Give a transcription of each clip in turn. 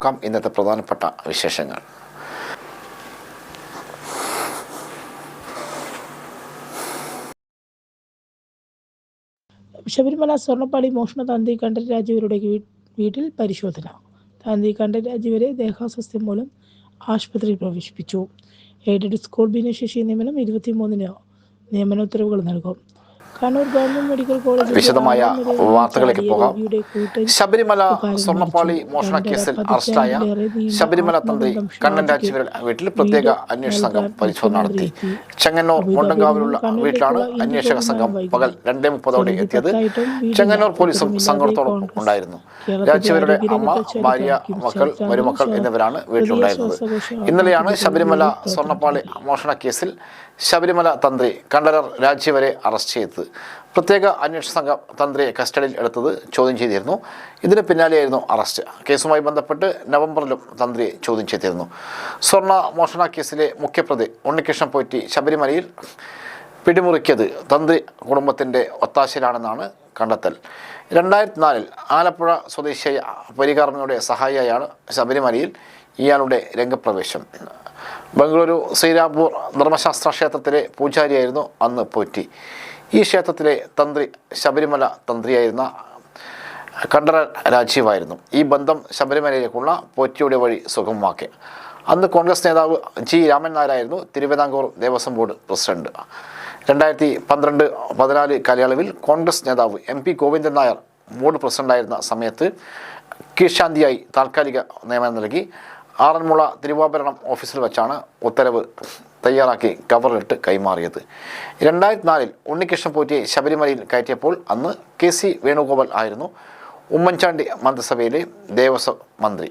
നോക്കാം ഇന്നത്തെ പ്രധാനപ്പെട്ട വിശേഷങ്ങൾ. ശബരിമല സ്വർണപ്പാളി മോഷണ തന്തി കണ്ഠൻ രാജീവരുടെ വീട്ടിൽ പരിശോധന. തന്തി കണ്ഠൻ രാജീവരെ ദേഹാസ്വാസ്ഥ്യം മൂലം ആശുപത്രിയിൽ പ്രവേശിപ്പിച്ചു. എയ്ഡഡ് സ്കൂൾ ഭിന്നശേഷി നിയമനം ഇരുപത്തിമൂന്നിന് നിയമന ഉത്തരവുകൾ നൽകും. വിശദമായ വാർത്തകളിലേക്ക് പോകാം. ശബരിമല സ്വർണപ്പാളി മോഷണ കേസിൽ അറസ്റ്റായ ശബരിമല തന്ത്രി കണ്ണൻ രാജീവരുടെ വീട്ടിൽ പ്രത്യേക അന്വേഷണ സംഘം പരിശോധന നടത്തി ചെങ്ങന്നൂർ മുണ്ടങ്കാവിലുള്ള വീട്ടിലാണ് അന്വേഷക സംഘം പകൽ. രണ്ടേ മുപ്പതോടെ എത്തിയത് ചെങ്ങന്നൂർ പോലീസും സംഘത്തോടൊപ്പം ഉണ്ടായിരുന്നു രാജീവരുടെ അമ്മ ഭാര്യ മക്കൾ മരുമക്കൾ എന്നിവരാണ് വീട്ടിലുണ്ടായിരുന്നത് ഇന്നലെയാണ് ശബരിമല സ്വർണപ്പാളി മോഷണ കേസിൽ ശബരിമല തന്ത്രി കണ്ഠരർ രാജീവരെ അറസ്റ്റ് ചെയ്തത് പ്രത്യേക അന്വേഷണ സംഘം തന്ത്രിയെ കസ്റ്റഡിയിൽ എടുത്തത് ചോദ്യം ചെയ്തിരുന്നു. ഇതിന് പിന്നാലെയായിരുന്നു അറസ്റ്റ്. കേസുമായി ബന്ധപ്പെട്ട് നവംബറിലും തന്ത്രിയെ ചോദ്യം ചെയ്തിരുന്നു. സ്വർണ മോഷണ കേസിലെ മുഖ്യപ്രതി ഉണ്ണികൃഷ്ണൻ പോറ്റി ശബരിമലയിൽ പിടിമുറുക്കിയത് തന്ത്രി കുടുംബത്തിന്റെ ഒത്താശയിലാണെന്നാണ് കണ്ടെത്തൽ. രണ്ടായിരത്തി നാലിൽ ആലപ്പുഴ സ്വദേശിയായ പരികർമ്മയുടെ സഹായിയായാണ് ശബരിമലയിൽ ഇയാളുടെ രംഗപ്രവേശം. ബംഗളൂരു ശ്രീരാംപൂർ ധർമ്മശാസ്ത്ര ക്ഷേത്രത്തിലെ പൂജാരിയായിരുന്നു അന്ന് പോറ്റി. ഈ ക്ഷേത്രത്തിലെ തന്ത്രി ശബരിമല തന്ത്രിയായിരുന്ന കണ്ഠര രാജീവായിരുന്നു. ഈ ബന്ധം ശബരിമലയിലേക്കുള്ള പോറ്റിയുടെ വഴി സുഗമമാക്കി. അന്ന് കോൺഗ്രസ് നേതാവ് ജി രാമൻ നായരായിരുന്നു തിരുവിതാംകൂർ ദേവസ്വം ബോർഡ് പ്രസിഡന്റ്. രണ്ടായിരത്തി പന്ത്രണ്ട് പതിനാല് കാലയളവിൽ കോൺഗ്രസ് നേതാവ് M P Govindan Nair board പ്രസിഡന്റായിരുന്ന സമയത്ത് കീഴ്ശാന്തിയായി താൽക്കാലിക നിയമനം നൽകി. ആറന്മുള തിരുവാഭരണം ഓഫീസിൽ വെച്ചാണ് ഉത്തരവ് തയ്യാറാക്കി കവറിലിട്ട് കൈമാറിയത്. രണ്ടായിരത്തി നാലിൽ ഉണ്ണികൃഷ്ണൻ പോറ്റിയെ ശബരിമലയിൽ കയറ്റിയപ്പോൾ അന്ന് കെ സി വേണുഗോപാൽ ആയിരുന്നു ഉമ്മൻചാണ്ടി മന്ത്രിസഭയിലെ ദേവസ്വം മന്ത്രി.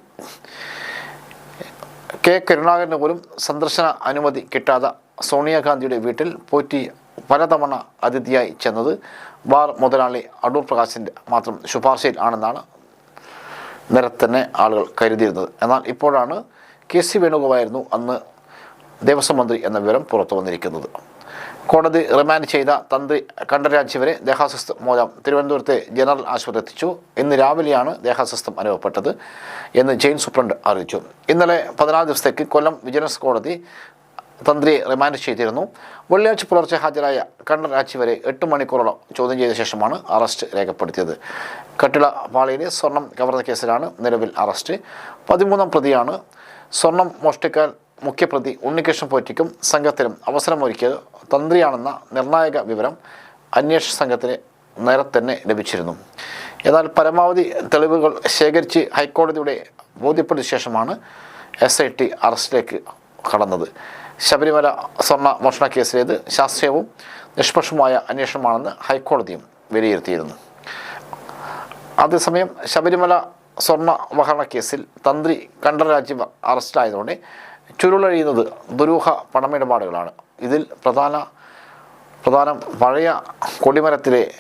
കെ കരുണാകരന് പോലും സന്ദർശന അനുമതി കിട്ടാതെ സോണിയാഗാന്ധിയുടെ വീട്ടിൽ പോറ്റി പലതവണ അതിഥിയായി ചെന്നത് ബാർ മുതലാളി അടൂർ പ്രകാശിന്റെ മാത്രം ശുപാർശയിൽ ആണെന്നാണ് നിരത്തന്നെ ആളുകൾ കരുതിയിരുന്നത്. എന്നാൽ ഇപ്പോഴാണ് കെ സി വേണുഗോപാലായിരുന്നു അന്ന് ദേവസ്വം മന്ത്രി എന്ന വിവരം പുറത്തു വന്നിരിക്കുന്നത്. കോടതി റിമാൻഡ് ചെയ്ത തന്ത്രി കണ്ഠരാജ് ഇവരെ ദേഹാസ്വസ്ഥ മൂലം തിരുവനന്തപുരത്തെ ജനറൽ ആശുപത്രി എത്തിച്ചു. ഇന്ന് രാവിലെയാണ് ദേഹാസ്വസ്ഥം അനുഭവപ്പെട്ടത് എന്ന് ജയിൽ സൂപ്രണ്ട് അറിയിച്ചു. ഇന്നലെ പതിനാല് ദിവസത്തേക്ക് കൊല്ലം വിജിലൻസ് കോടതി തന്ത്രിയെ റിമാൻഡ് ചെയ്തിരുന്നു. വെള്ളിയാഴ്ച പുലർച്ചെ ഹാജരായ കണ്ണരാജ് വരെ എട്ട് മണിക്കൂറോളം ചോദ്യം ചെയ്ത ശേഷമാണ് അറസ്റ്റ് രേഖപ്പെടുത്തിയത്. കട്ടിള പാളിയിലെ സ്വർണം കവർന്ന കേസിലാണ് നിലവിൽ അറസ്റ്റ്. പതിമൂന്നാം പ്രതിയാണ് സ്വർണം മോഷ്ടിക്കാൻ മുഖ്യപ്രതി ഉണ്ണികൃഷ്ണൻ പോറ്റിക്കും സംഘത്തിനും അവസരമൊരുക്കിയത് തന്ത്രിയാണെന്ന നിർണായക വിവരം അന്വേഷണ സംഘത്തിന് നേരത്തെ തന്നെ ലഭിച്ചിരുന്നു. എന്നാൽ പരമാവധി തെളിവുകൾ ശേഖരിച്ച് ഹൈക്കോടതിയുടെ ബോധ്യപ്പെടുത്തിയ ശേഷമാണ് എസ് ഐ ടി അറസ്റ്റിലേക്ക് കടന്നത്. ശബരിമല സ്വർണ മോഷണ കേസിലേത് ശാസ്ത്രീയവും നിഷ്പക്ഷമായ അന്വേഷണമാണെന്ന് ഹൈക്കോടതിയും വിലയിരുത്തിയിരുന്നു. അതേസമയം ശബരിമല സ്വർണ വഹരണ കേസിൽ തന്ത്രി കണ്ഠരാജീവ് അറസ്റ്റിലായതോടെ ചുരുളഴിയുന്നത് ദുരൂഹ പണമിടപാടുകളാണ്. ഇതിൽ പ്രധാന പ്രധാനം പഴയ കൊടിമരത്തിലെ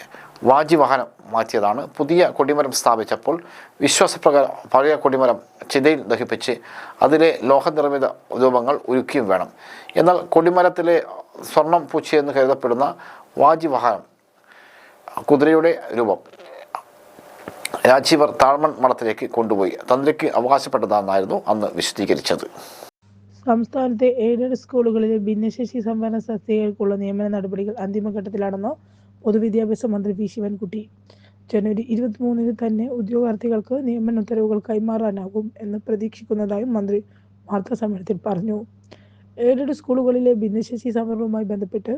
വാജിവാഹനം മാറ്റിയതാണ്. പുതിയ കൊടിമരം സ്ഥാപിച്ചപ്പോൾ വിശ്വാസപ്രകാരം പഴയ കൊടിമരം ചിതയിൽ ദഹിപ്പിച്ച് അതിലെ ലോഹനിർമ്മിത രൂപങ്ങൾ ഉരുക്കിയും വേണം. എന്നാൽ കൊടിമരത്തിലെ സ്വർണം പൂച്ചയെന്ന് കരുതപ്പെടുന്ന വാജിവാഹനം കുതിരയുടെ രൂപം രാജീവർ താഴ്മൺ മഠത്തിലേക്ക് കൊണ്ടുപോയി. തന്ത്രിക്ക് അവകാശപ്പെട്ടതാണെന്നായിരുന്നു അന്ന് വിശദീകരിച്ചത്. സംസ്ഥാനത്തെ എയ്ഡഡ് സ്കൂളുകളിലെ ഭിന്നശേഷി സംവരണ തസ്തികകൾക്കുള്ള നിയമന നടപടികൾ അന്തിമഘട്ടത്തിലാണെന്ന് പൊതുവിദ്യാഭ്യാസ മന്ത്രി പി ശിവൻകുട്ടി. ജനുവരി ഇരുപത്തിമൂന്നിന് തന്നെ ഉദ്യോഗാർത്ഥികൾക്ക് നിയമന ഉത്തരവുകൾ കൈമാറാനാകും എന്ന് പ്രതീക്ഷിക്കുന്നതായും മന്ത്രി വാർത്താ സമ്മേളനത്തിൽ പറഞ്ഞു. എയ്ഡഡ് സ്കൂളുകളിലെ ഭിന്നശേഷി സംവരണവുമായി ബന്ധപ്പെട്ട്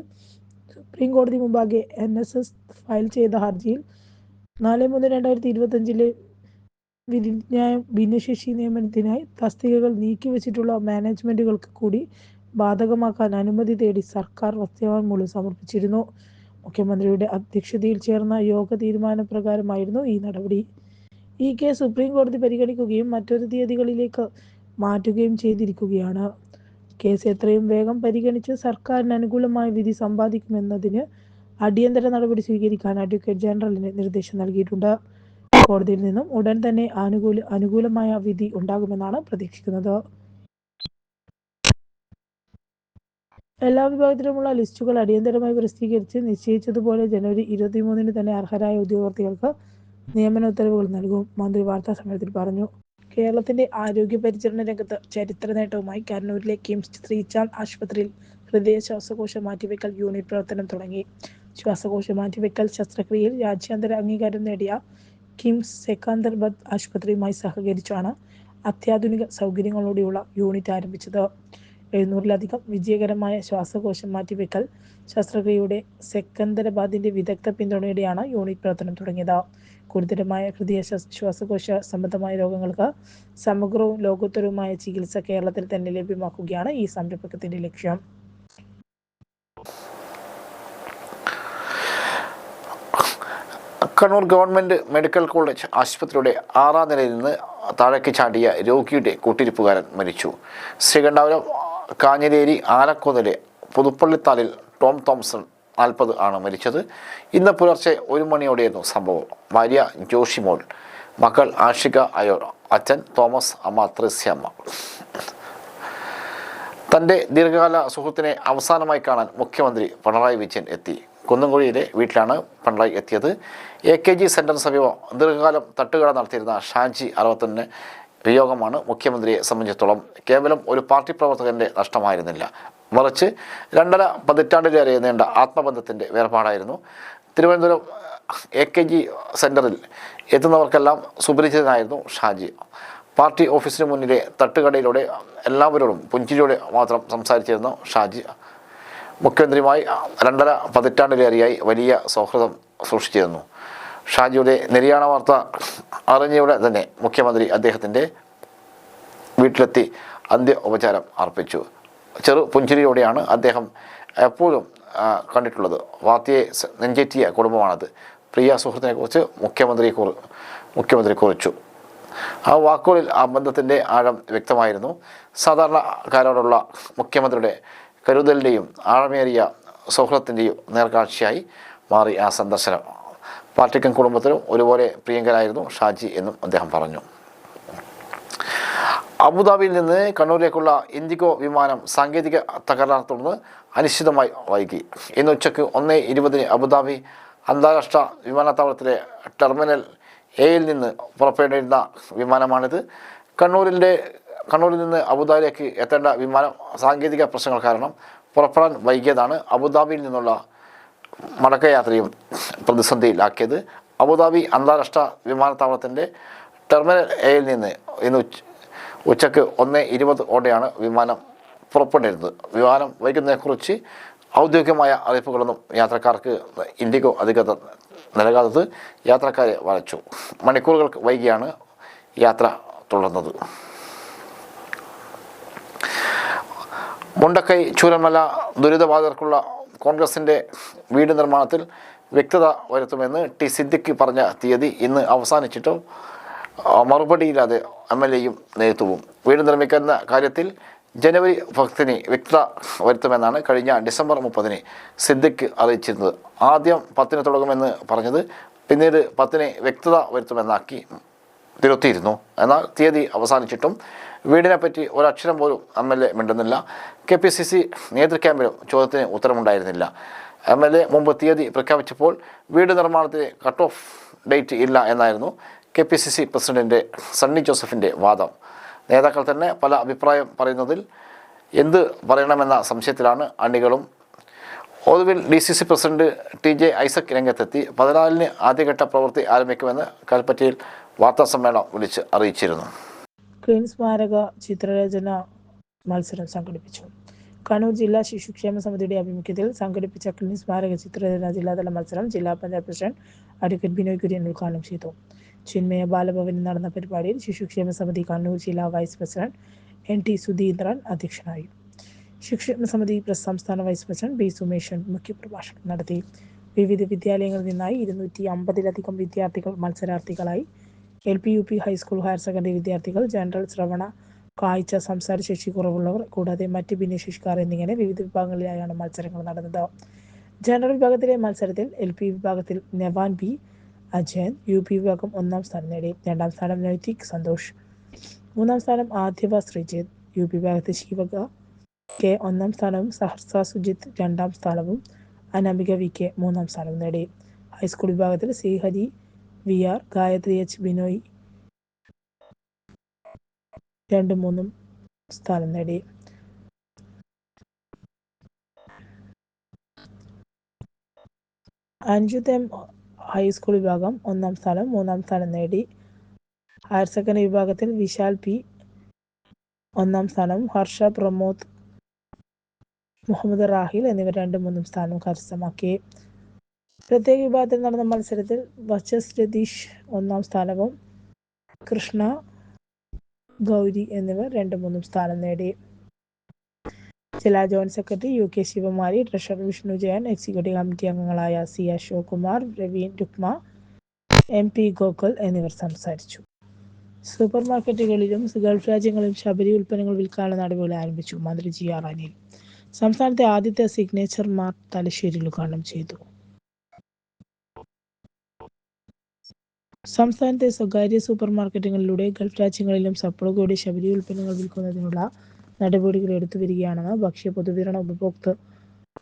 സുപ്രീം കോടതി മുമ്പാകെ എൻ എസ് എസ് ഫയൽ ചെയ്ത ഹർജിയിൽ നാല് മൂന്ന് രണ്ടായിരത്തി ഇരുപത്തഞ്ചിലെ വിധിന്യായം ഭിന്നശേഷി നിയമനത്തിനായി തസ്തികകൾ നീക്കിവച്ചിട്ടുള്ള മാനേജ്മെന്റുകൾക്ക് കൂടി ബാധകമാക്കാൻ അനുമതി തേടി സർക്കാർ സത്യവാങ്മൂലം സമർപ്പിച്ചിരുന്നു. മുഖ്യമന്ത്രിയുടെ അധ്യക്ഷതയിൽ ചേർന്ന യോഗ തീരുമാനപ്രകാരമായിരുന്നു ഈ നടപടി. ഈ കേസ് സുപ്രീം കോടതി പരിഗണിക്കുകയും മറ്റൊരു തീയതികളിലേക്ക് മാറ്റുകയും ചെയ്തിരിക്കുകയാണ്. കേസ് എത്രയും വേഗം പരിഗണിച്ച് സർക്കാരിന് അനുകൂലമായ വിധി സമ്പാദിക്കുമെന്നതിന് അടിയന്തര നടപടി സ്വീകരിക്കാൻ അഡ്വക്കേറ്റ് ജനറലിന് നിർദ്ദേശം നൽകിയിട്ടുണ്ട്. കോടതിയിൽ നിന്നും ഉടൻ തന്നെ അനുകൂല അനുകൂലമായ വിധി ഉണ്ടാകുമെന്നാണ് പ്രതീക്ഷിക്കുന്നത്. എല്ലാ വിഭാഗത്തിലുമുള്ള ലിസ്റ്റുകൾ അടിയന്തരമായി പ്രസിദ്ധീകരിച്ച് നിശ്ചയിച്ചതുപോലെ ജനുവരി ഇരുപത്തിമൂന്നിന് തന്നെ അർഹരായ ഉദ്യോഗാർത്ഥികൾക്ക് നിയമന ഉത്തരവുകൾ നൽകും മന്ത്രി വാർത്താ സമ്മേളനത്തിൽ പറഞ്ഞു. കേരളത്തിന്റെ ആരോഗ്യ പരിചരണ രംഗത്ത് ചരിത്ര നേട്ടവുമായി കണ്ണൂരിലെ കിംസ് ശ്രീചാന്ദ് ആശുപത്രിയിൽ ഹൃദയ ശ്വാസകോശ മാറ്റിവെക്കൽ യൂണിറ്റ് പ്രവർത്തനം തുടങ്ങി. ശ്വാസകോശ മാറ്റിവെക്കൽ ശസ്ത്രക്രിയയിൽ രാജ്യാന്തര അംഗീകാരം നേടിയ കിംസ് സെക്കന്ദർബദ് ആശുപത്രിയുമായി സഹകരിച്ചാണ് അത്യാധുനിക സൗകര്യങ്ങളോടെയുള്ള യൂണിറ്റ് ആരംഭിച്ചത്. എഴുന്നൂറിലധികം വിജയകരമായ ശ്വാസകോശം മാറ്റിവെക്കൽ ശസ്ത്രക്രിയയുടെ സെക്കന്തരബാദിന്റെ വിദഗ്ധ പിന്തുണയോടെയാണ് യൂണിറ്റ് പ്രവർത്തനം തുടങ്ങിയത്. ഗുരുതരമായ ഹൃദയ ശ്വാസകോശ സംബന്ധമായ രോഗങ്ങൾക്ക് സമഗ്രവും ലോകോത്തരവുമായ ചികിത്സ കേരളത്തിൽ തന്നെ ലഭ്യമാക്കുകയാണ് ഈ സംരംഭത്തിന്റെ ലക്ഷ്യം. കണ്ണൂർ ഗവൺമെന്റ് മെഡിക്കൽ കോളേജ് ആശുപത്രിയുടെ ആറാം നിലയിൽ നിന്ന് താഴേക്ക് ചാടിയ രോഗിയുടെ കൂട്ടിരിപ്പുകാരൻ മരിച്ചു. ശ്രീകണ്ഠാപുരം കാഞ്ഞിലേരി ആലക്കോതിലെ പുതുപ്പള്ളിത്താലിൽ ടോം തോംസൺ നാൽപ്പത് ആണ് മരിച്ചത്. ഇന്ന് പുലർച്ചെ ഒരു മണിയോടെയായിരുന്നു സംഭവം. ഭാര്യ ജോഷിമോൾ മക്കൾ ആഷിക അയോർ അച്ഛൻ തോമസ് അമ്മ ത്രിസ്യമ്മ തന്റെ ദീർഘകാല സുഹൃത്തിനെ അവസാനമായി കാണാൻ മുഖ്യമന്ത്രി പിണറായി വിജയൻ എത്തി. കുന്നംകുഴിയിലെ വീട്ടിലാണ് പിണറായി എത്തിയത്. എ കെ ജി സെന്ററിന് സമീപം ദീർഘകാലം തട്ടുകട നടത്തിയിരുന്ന ഷാജി അറുപത്തൊന്നിന് വിയോഗമാണ് മുഖ്യമന്ത്രിയെ സംബന്ധിച്ചിടത്തോളം കേവലം ഒരു പാർട്ടി പ്രവർത്തകന്റെ നഷ്ടമായിരുന്നില്ല. മറിച്ച് രണ്ടര പതിറ്റാണ്ടിലേറെ നീണ്ട ആത്മബന്ധത്തിന്റെ വേർപാടായിരുന്നു. തിരുവനന്തപുരം എ കെ ജി സെന്ററിൽ എത്തുന്നവർക്കെല്ലാം സുപരിചിതനായിരുന്നു ഷാജി. പാർട്ടി ഓഫീസിന് മുന്നിലെ തട്ടുകടയിലൂടെ എല്ലാവരോടും പുഞ്ചിരിയോടെ മാത്രം സംസാരിച്ചിരുന്നു ഷാജി മുഖ്യമന്ത്രിയുമായി രണ്ടര പതിറ്റാണ്ടിലേറെയായി വലിയ സൗഹൃദം സൂക്ഷിച്ചിരുന്നു. ഷാജിയുടെ നിര്യാണ വാർത്ത അറിഞ്ഞയുടെ തന്നെ മുഖ്യമന്ത്രി അദ്ദേഹത്തിന്റെ വീട്ടിലെത്തി അന്ത്യ ഉപചാരം അർപ്പിച്ചു. ചെറു പുഞ്ചിരിയോടെയാണ് അദ്ദേഹം എപ്പോഴും കണ്ടിട്ടുള്ളത്. വാർത്തയെ നെഞ്ചേറ്റിയ കുടുംബമാണത്. പ്രിയ സുഹൃത്തിനെക്കുറിച്ച് മുഖ്യമന്ത്രി കുറി മുഖ്യമന്ത്രി കുറിച്ചു. ആ വാക്കുകളിൽ ആ ബന്ധത്തിന്റെ ആഴം വ്യക്തമായിരുന്നു. സാധാരണക്കാരോടുള്ള മുഖ്യമന്ത്രിയുടെ കരുതലിന്റെയും ആഴമേറിയ സൗഹൃദത്തിന്റെയും നേർക്കാഴ്ചയായി മാറി ആ സന്ദർശനം. പാർട്ടിക്കും കുടുംബത്തിനും ഒരുപോലെ പ്രിയങ്കരായിരുന്നു ഷാജി എന്നും അദ്ദേഹം പറഞ്ഞു. അബുദാബിയിൽ നിന്ന് കണ്ണൂരിലേക്കുള്ള ഇൻഡിഗോ വിമാനം സാങ്കേതിക തകരാർ തുടർന്ന് അനിശ്ചിതമായി വൈകി. ഇന്ന് ഉച്ചയ്ക്ക് ഒന്ന് ഇരുപതിന് അബുദാബി അന്താരാഷ്ട്ര വിമാനത്താവളത്തിലെ ടെർമിനൽ എയിൽ നിന്ന് പുറപ്പെടേണ്ടിരുന്ന വിമാനമാണിത്. കണ്ണൂരിന്റെ കണ്ണൂരിൽ നിന്ന് അബുദാബിയിലേക്ക് എത്തേണ്ട വിമാനം സാങ്കേതിക പ്രശ്നങ്ങൾ കാരണം പുറപ്പെടാൻ വൈകിയതാണ് അബുദാബിയിൽ നിന്നുള്ള മടക്കയാത്രയും പ്രതിസന്ധിയിലാക്കിയത്. അബുദാബി അന്താരാഷ്ട്ര വിമാനത്താവളത്തിന്റെ ടെർമിനൽ എയിൽ നിന്ന് ഇന്ന് ഉച്ചയ്ക്ക് ഒന്ന് ഇരുപത് ഓടെയാണ് വിമാനം പുറപ്പെട്ടിരുന്നത്. വിമാനം വൈകുന്നതിനെക്കുറിച്ച് ഔദ്യോഗികമായ അറിയിപ്പുകളൊന്നും യാത്രക്കാർക്ക് ഇൻഡിഗോ അധികൃതർ നൽകാത്തത് യാത്രക്കാരെ വരച്ചു മണിക്കൂറുകൾക്ക് വൈകിയാണ് യാത്ര തുടർന്നത്. മുണ്ടക്കൈ ചൂരമല ദുരിതബാധിതർക്കുള്ള കോൺഗ്രസിന്റെ വീട് നിർമ്മാണത്തിൽ വ്യക്തത വരുത്തുമെന്ന് ടി സിദ്ദിഖ് പറഞ്ഞ തീയതി ഇന്ന് അവസാനിച്ചിട്ടും മറുപടിയില്ലാതെ എം എൽ എയും നേതൃത്വവും. വീട് നിർമ്മിക്കുന്ന കാര്യത്തിൽ ജനുവരി പത്തിന് വ്യക്തത വരുത്തുമെന്നാണ് കഴിഞ്ഞ ഡിസംബർ മുപ്പതിന് സിദ്ദിഖ് അറിയിച്ചിരുന്നത്. ആദ്യം പത്തിന് തുടങ്ങുമെന്ന് പറഞ്ഞത് പിന്നീട് പത്തിന് വ്യക്തത വരുത്തുമെന്നാക്കി തിരുത്തിയിരുന്നു എന്നാൽ തീയതി അവസാനിച്ചിട്ടും വീടിനെ പറ്റി ഒരക്ഷരം പോലും എം എൽ എ മിണ്ടുന്നില്ല. കെ പി സി സി നേതൃക്യാമ്പിലും ചോദ്യത്തിന് ഉത്തരമുണ്ടായിരുന്നില്ല. എം എൽ എ മുമ്പ് തീയതി പ്രഖ്യാപിച്ചപ്പോൾ വീട് നിർമ്മാണത്തിന് കട്ട് ഓഫ് ഡേറ്റ് ഇല്ല എന്നായിരുന്നു K P C C president Sunny ജോസഫിന്റെ വാദം. നേതാക്കൾ തന്നെ പല അഭിപ്രായം പറയുന്നതിൽ എന്ത് പറയണമെന്ന സംശയത്തിലാണ് അണികളും. ഒടുവിൽ D C C president T J Isaac രംഗത്തെത്തി. പതിനാലിന് ആദ്യഘട്ട പ്രവൃത്തി ആരംഭിക്കുമെന്ന് കൽപ്പറ്റയിൽ വാർത്താസമ്മേളനം വിളിച്ച് അറിയിച്ചിരുന്നു. ക്വീൻ സ്മാരക ചിത്രരചന മത്സരം സംഘടിപ്പിച്ചു. കണ്ണൂർ ജില്ലാ ശിശുക്ഷേമ സമിതിയുടെ ആഭിമുഖ്യത്തിൽ സംഘടിപ്പിച്ച ക്ലീൻ സ്മാരക ചിത്രരചന ജില്ലാതല മത്സരം ജില്ലാ പഞ്ചായത്ത് പ്രസിഡന്റ് അഡ്വക്കേറ്റ് ബിനോയ് കുര്യൻ ഉദ്ഘാടനം ചെയ്തു. ചിന്മയ ബാലഭവനിൽ നടന്ന പരിപാടിയിൽ ശിശുക്ഷേമ സമിതി കണ്ണൂർ ജില്ലാ vice president N T Sudheendran അധ്യക്ഷനായി. ശിശുക്ഷേമ സമിതി സംസ്ഥാന വൈസ് പ്രസിഡന്റ് ബി സുമേഷൻ മുഖ്യപ്രഭാഷണം നടത്തി. വിവിധ വിദ്യാലയങ്ങളിൽ നിന്നായി ഇരുന്നൂറ്റി അമ്പതിലധികം വിദ്യാർത്ഥികൾ മത്സരാർത്ഥികളായി L P U P high school higher secondary വിദ്യാർത്ഥികൾ ജനറൽ ശ്രവണ കാഴ്ച സംസാരശേഷി കുറവുള്ളവർ കൂടാതെ മറ്റ് ഭിന്നശേഷിക്കാർ എന്നിങ്ങനെ വിവിധ വിഭാഗങ്ങളിലായാണ് മത്സരങ്ങൾ നടന്നത്. ജനറൽ വിഭാഗത്തിലെ മത്സരത്തിൽ എൽ പി വിഭാഗത്തിൽ Nevan B Ajayan U P വിഭാഗം ഒന്നാം സ്ഥാനം നേടി. രണ്ടാം സ്ഥാനം നൈതിക് സന്തോഷ്. മൂന്നാം സ്ഥാനം ആദ്യവ ശ്രീജിത്ത് യു പി വിഭാഗത്തിൽ ശിവക കെ ഒന്നാം സ്ഥാനവും സഹർസ സുജിത്ത് രണ്ടാം സ്ഥാനവും അനാമിക വി കെ മൂന്നാം സ്ഥാനവും നേടി. ഹൈസ്കൂൾ വിഭാഗത്തിൽ Sreehari V R Gayathri H Binoy. രണ്ടും മൂന്നും സ്ഥാനം നേടി. അഞ്ചുതേം ഹൈസ്കൂൾ വിഭാഗം ഒന്നാം സ്ഥാനം മൂന്നാം സ്ഥാനം നേടി. ഹയർ സെക്കൻഡറി വിഭാഗത്തിൽ വിശാൽ പി ഒന്നാം സ്ഥാനം ഹർഷ പ്രമോദ് മുഹമ്മദ് റാഹിൽ എന്നിവർ രണ്ടും മൂന്നും സ്ഥാനം കരസ്ഥമാക്കി. പ്രത്യേക വിഭാഗത്തിൽ നടന്ന മത്സരത്തിൽ വച്ചസ് രതീഷ് ഒന്നാം സ്ഥാനവും കൃഷ്ണ ഗൗരി എന്നിവർ രണ്ടും മൂന്നും സ്ഥാനം നേടി. ജില്ലാ joint secretary U K Shivamari treasurer Vishnu Jayan executive committee അംഗങ്ങളായ C Ashok Kumar Raveen Rukma M P Gokul എന്നിവർ സംസാരിച്ചു. സൂപ്പർ മാർക്കറ്റുകളിലും ഗൾഫ് രാജ്യങ്ങളിലും ശബരി ഉൽപ്പന്നങ്ങൾ വിൽക്കാനുള്ള നടപടികൾ ആരംഭിച്ചു മന്ത്രി ജി ആർ അനിൽ. സംസ്ഥാനത്തെ ആദ്യത്തെ സിഗ്നേച്ചർ മാർട്ട് തലശ്ശേരിയിൽ ഉദ്ഘാടനം ചെയ്തു. സംസ്ഥാനത്തെ സ്വകാര്യ സൂപ്പർ മാർക്കറ്റുകളിലൂടെ ഗൾഫ് രാജ്യങ്ങളിലും സപ്ലൈകോയുടെ ശബരി ഉൽപ്പന്നങ്ങൾ വിൽക്കുന്നതിനുള്ള നടപടികൾ എടുത്തു വരികയാണെന്ന് ഭക്ഷ്യ പൊതുവിതരണ ഉപഭോക്തൃ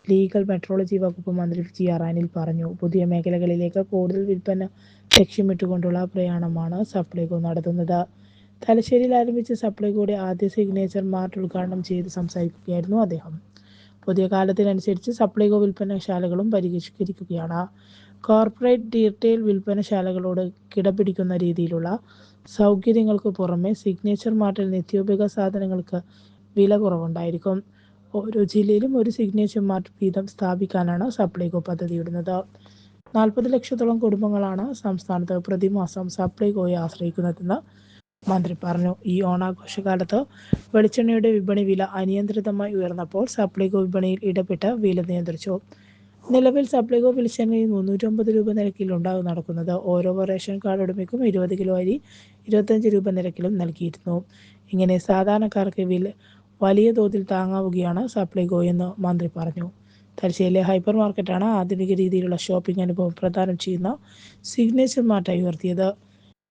ലീഗൽ മെട്രോളജി വകുപ്പ് മന്ത്രി ജി ആർ അനിൽ പറഞ്ഞു. പുതിയ മേഖലകളിലേക്ക് കൂടുതൽ വിൽപ്പന ലക്ഷ്യമിട്ടുകൊണ്ടുള്ള പ്രയാണമാണ് സപ്ലൈകോ നടത്തുന്നത്. തലശ്ശേരിയിൽ ആരംഭിച്ച സപ്ലൈകോയുടെ ആദ്യ സിഗ്നേച്ചർ മാർട്ട് ഉദ്ഘാടനം ചെയ്ത് സംസാരിക്കുകയായിരുന്നു അദ്ദേഹം. പുതിയ കാലത്തിനനുസരിച്ച് സപ്ലൈകോ വിൽപ്പനശാലകളും പരിഷ്കരിക്കുകയാണ്. കോർപ്പറേറ്റ് റീറ്റെയിൽ വിൽപ്പനശാലകളോട് കിടപിടിക്കുന്ന രീതിയിലുള്ള സൗകര്യങ്ങൾക്ക് പുറമെ സിഗ്നേച്ചർ മാർട്ടിൽ നിത്യോപയോഗ സാധനങ്ങൾക്ക് വില കുറവുണ്ടായിരിക്കും. ഓരോ ജില്ലയിലും ഒരു സിഗ്നേച്ചർ മാർട്ട് വീതം സ്ഥാപിക്കാനാണ് സപ്ലൈകോ പദ്ധതിയിടുന്നത്. നാൽപ്പത് ലക്ഷത്തോളം കുടുംബങ്ങളാണ് സംസ്ഥാനത്ത് പ്രതിമാസം സപ്ലൈകോയെ ആശ്രയിക്കുന്നതെന്ന് മന്ത്രി പറഞ്ഞു. ഈ ഓണാഘോഷകാലത്ത് വെളിച്ചെണ്ണയുടെ വിപണി വില അനിയന്ത്രിതമായി ഉയർന്നപ്പോൾ സപ്ലൈകോ വിപണിയിൽ ഇടപെട്ട് വില നിയന്ത്രിച്ചു. നിലവിൽ സപ്ലൈകോ വിളിച്ചെണ്ണയിൽ മുന്നൂറ്റി ഒമ്പത് രൂപ നിരക്കിലുണ്ടാകും നടക്കുന്നത്. ഓരോ റേഷൻ കാർഡ് ഉടമയ്ക്കും ഇരുപത് കിലോ അരി ഇരുപത്തഞ്ച് രൂപ നിരക്കിലും നൽകിയിരുന്നു. ഇങ്ങനെ സാധാരണക്കാർക്ക് വില വലിയ തോതിൽ താങ്ങാവുകയാണ് സപ്ലൈകോ എന്ന് മന്ത്രി പറഞ്ഞു. തലശ്ശേരിയിലെ ഹൈപ്പർ മാർക്കറ്റാണ് ആധുനിക രീതിയിലുള്ള ഷോപ്പിംഗ് അനുഭവം പ്രദാനം ചെയ്യുന്ന സിഗ്നേച്ചർ മാർട്ടായി ഉയർത്തിയത്.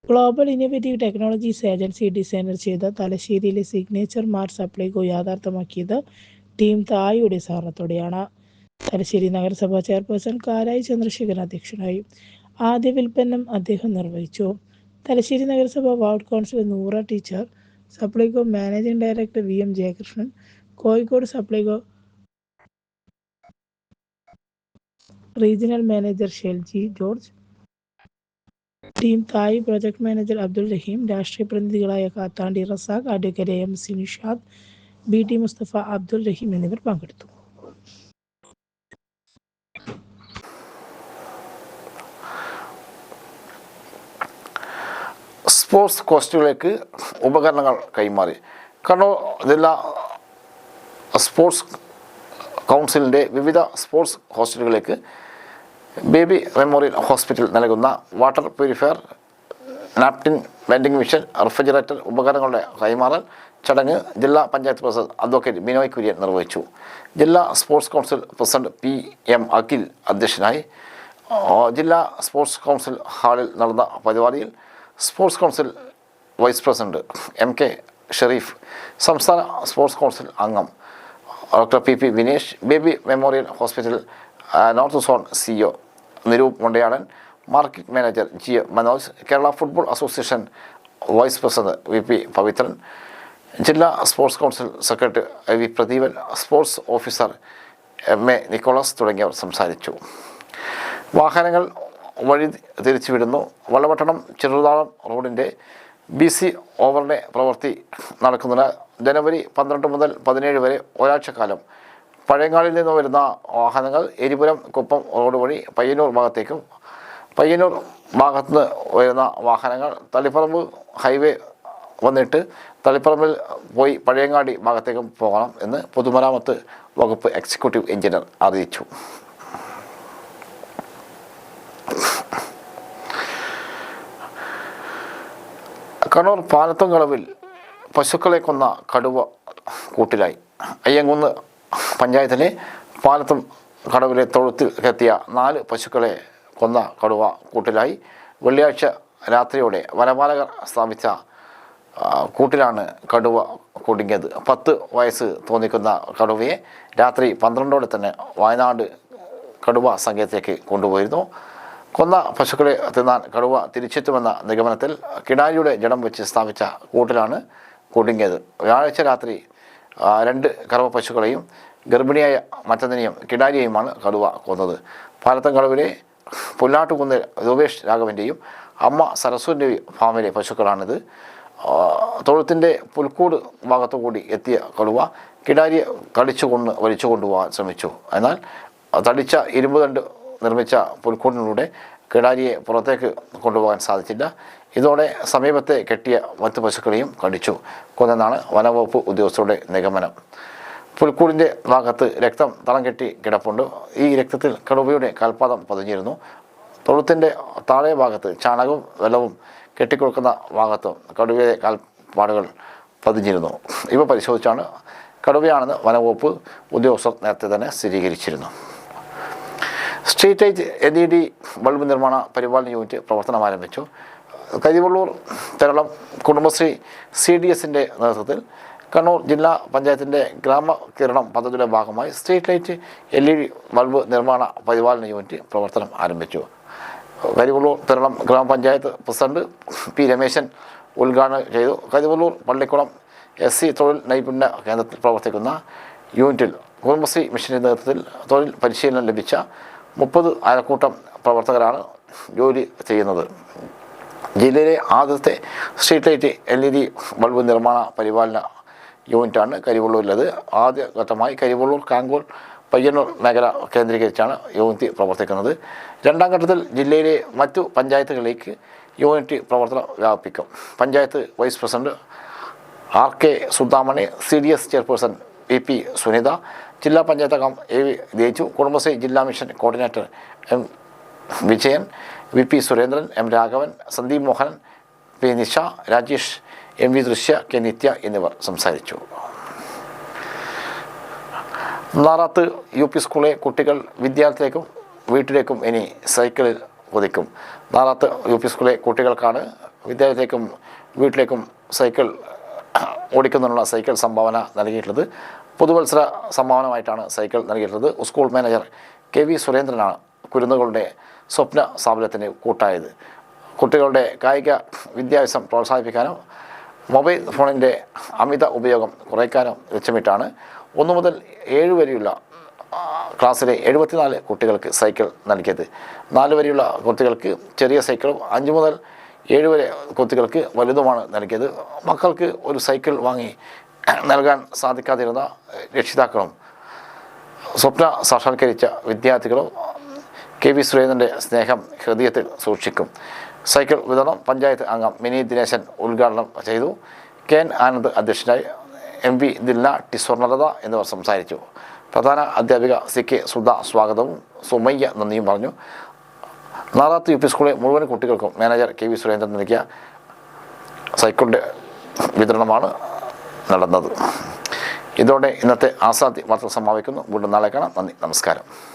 Global innovative technologies agency designer ചെയ്ത തലശ്ശേരിയിലെ സിഗ്നേച്ചർ മാർട്ട് സപ്ലൈകോ യാഥാർത്ഥ്യമാക്കിയത് ടീം തായിയുടെ സഹകരണത്തോടെയാണ്. തലശ്ശേരി നഗരസഭ ചെയർപേഴ്സൺ കാരായി ചന്ദ്രശേഖരൻ അധ്യക്ഷനായി. ആദ്യ വിൽപ്പന്നം അദ്ദേഹം നിർവഹിച്ചു. തലശ്ശേരി നഗരസഭ ward councillor Noora teacher Supplyco managing director V M Jayakrishnan Kozhikode Supplyco regional manager Shelji George team തായ് പ്രൊജക്ട് മാനേജർ അബ്ദുൾ റഹീം രാഷ്ട്രീയ പ്രതിനിധികളായ Kathandi Razak advocate M C Nishad B T Mustafa Abdul Rahim എന്നിവർ പങ്കെടുത്തു. Sports കോസ്റ്റുകളിലേക്ക് ഉപകരണങ്ങൾ കൈമാറി. കണ്ണൂർ ജില്ലാ sports കൗൺസിലിന്റെ വിവിധ sports ഹോസ്റ്റലുകളിലേക്ക് baby memorial hospital നൽകുന്ന water purifier napkin vending machine refrigerator ഉപകരണങ്ങളുടെ കൈമാറൽ ചടങ്ങ് ജില്ലാ പഞ്ചായത്ത് പ്രസിഡന്റ് അഡ്വക്കേറ്റ് ബിനോയ് കുര്യൻ നിർവഹിച്ചു. ജില്ലാ sports council president P M Akhil അധ്യക്ഷനായി ജില്ലാ സ്പോർട്സ് കൗൺസിൽ ഹാളിൽ നടന്ന പരിപാടിയിൽ sports council vice president M K Sharif സംസ്ഥാന സ്പോർട്സ് കൗൺസിൽ അംഗം doctor P P Vinesh baby memorial hospital north zone CEO Niroop Mundayadan market manager G A Manoj Kerala football association vice president V P Pavithran ജില്ലാ sports council secretary V Pradeepan sports officer M A Nicholas തുടങ്ങിയവർ സംസാരിച്ചു. വാഹനങ്ങൾ വഴി തിരിച്ചുവിടുന്നു. വള്ളപട്ടണം ചെറുതാളം റോഡിന്റെ B C ഓവറിന്റെ പ്രവൃത്തി നടക്കുന്നതിന് ജനുവരി പന്ത്രണ്ട് മുതൽ പതിനേഴ് വരെ ഒരാഴ്ചക്കാലം പഴയങ്ങാടിൽ നിന്ന് വരുന്ന വാഹനങ്ങൾ എരിപുരം കുപ്പം റോഡ് വഴി പയ്യന്നൂർ ഭാഗത്തേക്കും പയ്യന്നൂർ ഭാഗത്ത് നിന്ന് വരുന്ന വാഹനങ്ങൾ തളിപ്പറമ്പ് ഹൈവേ വന്നിട്ട് തളിപ്പറമ്പിൽ പോയി പഴയങ്ങാടി ഭാഗത്തേക്കും പോകണം എന്ന് പൊതുമരാമത്ത് വകുപ്പ് എക്സിക്യൂട്ടീവ് എഞ്ചിനീയർ അറിയിച്ചു. കണ്ണൂർ പാലത്തുംകളവിൽ പശുക്കളെ കൊന്ന കടുവ കൂട്ടിലായി. അയ്യങ്കുന്ന് പഞ്ചായത്തിലെ പാലത്തും കടവിലെ തൊഴുത്തിൽ എത്തിയ നാല് പശുക്കളെ കൊന്ന കടുവ കൂട്ടിലായി. വെള്ളിയാഴ്ച രാത്രിയോടെ വനപാലകർ സ്ഥാപിച്ച കൂട്ടിലാണ് കടുവ കുടുങ്ങിയത്. പത്ത് വയസ്സ് തോന്നിക്കുന്ന കടുവയെ രാത്രി പന്ത്രണ്ടോടെ തന്നെ വയനാട് കടുവ സംഘത്തിലേക്ക് കൊണ്ടുപോയിരുന്നു. കൊന്ന പശുക്കളെ തിന്നാൻ കടുവ തിരിച്ചെത്തുമെന്ന നിഗമനത്തിൽ കിടാരിയുടെ ജഡം വെച്ച് സ്ഥാപിച്ച കൂട്ടിലാണ് കുടുങ്ങിയത് വ്യാഴാഴ്ച രാത്രി രണ്ട് കറവ പശുക്കളെയും ഗർഭിണിയായ മറ്റൊന്നിനെയും കിടാരിയെയുമാണ് കടുവ കൊന്നത്. പാലത്തം കടവിലെ പുല്ലാട്ടുകുന്നിൽ രൂപേഷ് രാഘവന്റെയും അമ്മ സരസ്വന്റെയും ഫാമിലെ പശുക്കളാണിത്. തൊഴുത്തിന്റെ പുൽക്കൂട് ഭാഗത്തുകൂടി എത്തിയ കടുവ കിടാരിയെ കടിച്ചു കൊണ്ട് വലിച്ചു കൊണ്ടുപോകാൻ ശ്രമിച്ചു. എന്നാൽ തടിച്ച ഇരുമ്പ് തണ്ട് നിർമ്മിച്ച പുൽക്കൂടിലൂടെ കിടാരിയെ പുറത്തേക്ക് കൊണ്ടുപോകാൻ സാധിച്ചില്ല. ഇതോടെ സമീപത്തെ കെട്ടിയ മറ്റു പശുക്കളെയും കടിച്ചു. കൊന്നെന്നാണ് വനവകുപ്പ് ഉദ്യോഗസ്ഥരുടെ നിഗമനം. പുൽക്കൂടിന്റെ ഭാഗത്ത് രക്തം തളം കെട്ടി കിടപ്പുണ്ട്. ഈ രക്തത്തിൽ കടുവയുടെ കാൽപാദം പതിഞ്ഞിരുന്നു. തൊഴുത്തിന്റെ താഴെ ഭാഗത്ത് ചാണകവും വെള്ളവും കെട്ടിക്കൊടുക്കുന്ന ഭാഗത്തും കടുവയുടെ കാൽപ്പാടുകൾ പതിഞ്ഞിരുന്നു. ഇവ പരിശോധിച്ചാണ് കടുവയാണെന്ന് വനവകുപ്പ് ഉദ്യോഗസ്ഥർ നേരത്തെ തന്നെ സ്ഥിരീകരിച്ചിരുന്നു. Street light L E D bulb നിർമ്മാണ പരിപാലന യൂണിറ്റ് പ്രവർത്തനം ആരംഭിച്ചു. കരിവള്ളൂർ കേരളം കുടുംബശ്രീ സി ഡി എസിന്റെ നേതൃത്വത്തിൽ കണ്ണൂർ ജില്ലാ പഞ്ചായത്തിന്റെ ഗ്രാമകിരണം പദ്ധതിയുടെ ഭാഗമായി street light L E D bulb നിർമ്മാണ പരിപാലന യൂണിറ്റ് പ്രവർത്തനം ആരംഭിച്ചു. കരിവള്ളൂർ കേരളം ഗ്രാമപഞ്ചായത്ത് പ്രസിഡന്റ് പി രമേശൻ ഉദ്ഘാടനം ചെയ്തു. കരിവള്ളൂർ പള്ളിക്കുളം എസ് സി തൊഴിൽ നൈപുണ്യ കേന്ദ്രത്തിൽ പ്രവർത്തിക്കുന്ന യൂണിറ്റിൽ കുടുംബശ്രീ മിഷന്റെ നേതൃത്വത്തിൽ തൊഴിൽ പരിശീലനം ലഭിച്ച മുപ്പത് അയൽക്കൂട്ടം പ്രവർത്തകരാണ് ജോലി ചെയ്യുന്നത്. ജില്ലയിലെ ആദ്യത്തെ street light L E D bulb നിർമ്മാണ പരിപാലന യൂണിറ്റാണ് കരിവള്ളൂരിലത്. ആദ്യഘട്ടമായി കരിവള്ളൂർ കാങ്കോൾ പയ്യന്നൂർ മേഖല കേന്ദ്രീകരിച്ചാണ് യൂണിറ്റ് പ്രവർത്തിക്കുന്നത്. രണ്ടാം ഘട്ടത്തിൽ ജില്ലയിലെ മറ്റു പഞ്ചായത്തുകളിലേക്ക് യൂണിറ്റ് പ്രവർത്തനം വ്യാപിപ്പിക്കും. Panchayat vice president R K Sudhamani C D S chairperson V P Sunitha ജില്ലാ പഞ്ചായത്ത് അംഗം എ വി ദേജു കുടുംബശ്രീ ജില്ലാ mission coordinator M Vijayan V P Surendran M Raghavan Sandeep Mohan P Nisha Rajesh M V Drishya K Nithya എന്നിവർ സംസാരിച്ചു. Narath U P സ്കൂളിലെ കുട്ടികൾ വിദ്യാലയത്തിലേക്കും വീട്ടിലേക്കും ഇനി സൈക്കിളിൽ കുതിക്കും. നാറാത്ത് യു പി സ്കൂളിലെ കുട്ടികൾക്കാണ് വിദ്യാലയത്തിലേക്കും വീട്ടിലേക്കും സൈക്കിൾ ഓടിക്കുന്നതിനുള്ള സൈക്കിൾ സംഭാവന നൽകിയിട്ടുള്ളത്. പുതുവത്സര സമ്മാനമായിട്ടാണ് സൈക്കിൾ നൽകിയിട്ടുള്ളത്. സ്കൂൾ മാനേജർ കെ വി സുരേന്ദ്രനാണ് കുരുന്നുകളുടെ സ്വപ്ന സ്ഥാപനത്തിന് കൂട്ടായത്. കുട്ടികളുടെ കായിക വിദ്യാഭ്യാസം പ്രോത്സാഹിപ്പിക്കാനും മൊബൈൽ ഫോണിന്റെ അമിത ഉപയോഗം കുറയ്ക്കാനും ലക്ഷ്യമിട്ടാണ്. ഒന്നു മുതൽ ഏഴ് വരെയുള്ള ക്ലാസ്സിലെ എഴുപത്തിനാല് കുട്ടികൾക്ക് സൈക്കിൾ നൽകിയത്. നാല് വരെയുള്ള കുട്ടികൾക്ക് ചെറിയ സൈക്കിളും അഞ്ച് മുതൽ ഏഴ് വരെ കുട്ടികൾക്ക് വലുതുമാണ് നൽകിയത്. മക്കൾക്ക് ഒരു സൈക്കിൾ വാങ്ങി നൽകാൻ സാധിക്കാതിരുന്ന രക്ഷിതാക്കളും സ്വപ്ന സാക്ഷാത്കരിച്ച വിദ്യാർത്ഥികളും കെ വി സുരേന്ദ്രന്റെ സ്നേഹം ഹൃദയത്തിൽ സൂക്ഷിക്കും. സൈക്കിൾ വിതരണം പഞ്ചായത്ത് അംഗം മിനി ദിനേശൻ ഉദ്ഘാടനം ചെയ്തു. കെ എൻ ആനന്ദ് അധ്യക്ഷനായി M V Dilla T Swarnalatha എന്നിവർ സംസാരിച്ചു. പ്രധാന അധ്യാപിക സി കെ സുധ സ്വാഗതവും സുമയ്യ നന്ദിയും പറഞ്ഞു. നാറാത്ത് യു പി സ്കൂളിലെ മുഴുവൻ കുട്ടികൾക്കും മാനേജർ കെ വി സുരേന്ദ്രൻ നൽകിയ സൈക്കിളിന്റെ വിതരണമാണ് നടന്നത്. ഇതോടെ ഇന്നത്തെ ആസാദി വാർത്ത സമാപിക്കുന്നു. വീണ്ടും നാളെ കാണാം. നന്ദി. നമസ്കാരം.